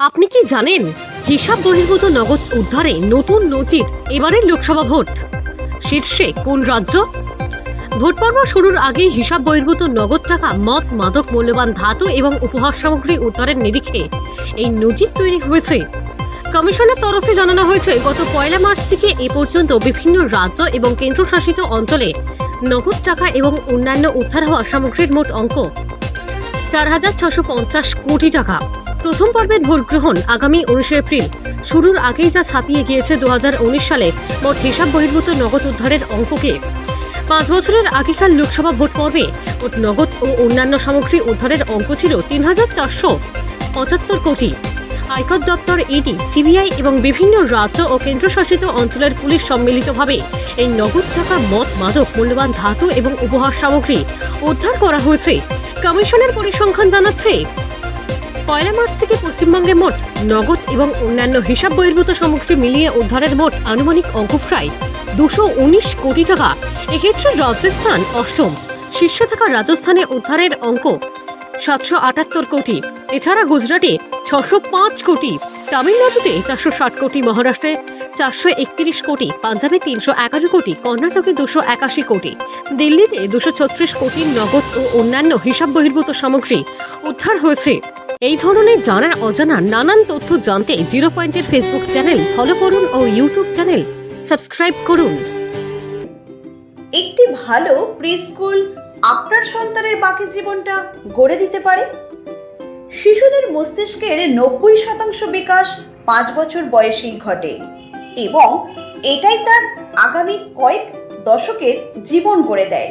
আপনি কি জানেন, হিসাব বহির্ভূত নগদ উদ্ধারে নতুন নজির এবারের লোকসভা ভোট? শীর্ষে কোন রাজ্য? ভোট পর্ব শুরুর আগেই হিসাব বহির্ভূত নগদ টাকা মদ, মাদক, মূল্যবান ধাতু এবং উপহার সামগ্রী উদ্ধারের নিরিখে এই নজির তৈরি হয়েছে। কমিশনের তরফে জানানো হয়েছে, গত পয়লা মার্চ থেকে এ পর্যন্ত বিভিন্ন রাজ্য এবং কেন্দ্রশাসিত অঞ্চলে নগদ টাকা এবং অন্যান্য উদ্ধার হওয়া সামগ্রীর মোট অঙ্ক চার হাজার ছশো পঞ্চাশ কোটি টাকা। প্রথম পর্বের ভোট গ্রহণ আগামী উনিশে এপ্রিল। শুরুর আগেই যা ছাপিয়ে গিয়েছে দু হাজার উনিশ সালে, মোট হিসাব বহির্ভূত নগদ উদ্ধারের অঙ্ককে। পাঁচ বছরের আগেকার লোকসভা ভোট পর্বে মোট নগদ ও অন্যান্য সামগ্রী উদ্ধারের অঙ্ক ছিল তিন হাজার চারশো পঁচাত্তর কোটি। আয়কর দপ্তর, ইডি, সিবিআই এবং বিভিন্ন রাজ্য ও কেন্দ্রশাসিত অঞ্চলের পুলিশ সম্মিলিতভাবে এই নগদ টাকা মদ, মাদক, মূল্যবান ধাতু এবং উপহার সামগ্রী উদ্ধার করা হয়েছে। কমিশনের পরিসংখ্যান জানাচ্ছে পয়লা মার্চ থেকে পশ্চিমবঙ্গে মোট নগদ এবং অন্যান্য হিসাব বহির্ভূত সামগ্রী মিলিয়ে উদ্ধারের মোট আনুমানিক অঙ্ক প্রায় দুশো উনিশ কোটি টাকা। এক্ষেত্রে রাজস্থান অষ্টম। শীর্ষে থাকা রাজস্থানে উদ্ধারের অঙ্ক সাতশো আটাত্তর কোটি। এছাড়া গুজরাটে ছশো পাঁচ কোটি। তামিলনাড়ুতে চারশো ষাট কোটি। মহারাষ্ট্রে চারশো একত্রিশ কোটি। পাঞ্জাবে তিনশো এগারো কোটি। কর্ণাটকে দুশো একাশি কোটি। দিল্লিতে দুশো ছত্রিশ কোটি নগদ ও অন্যান্য হিসাব বহির্ভূত সামগ্রী উদ্ধার হয়েছে। এই ধরনের জানার অজানা নানান তথ্য জানতে জিরো পয়েন্টের ফেসবুক চ্যানেল ফলো করুন ও ইউটিউব চ্যানেল সাবস্ক্রাইব করুন। একটি ভালো প্রি স্কুল আপনার সন্তানের বাকি জীবনটা গড়ে দিতে পারে? শিশুদের মস্তিষ্কের নব্বই শতাংশ বিকাশ পাঁচ বছর বয়সেই ঘটে এবং এটাই তার আগামী কয়েক দশকের জীবন গড়ে দেয়।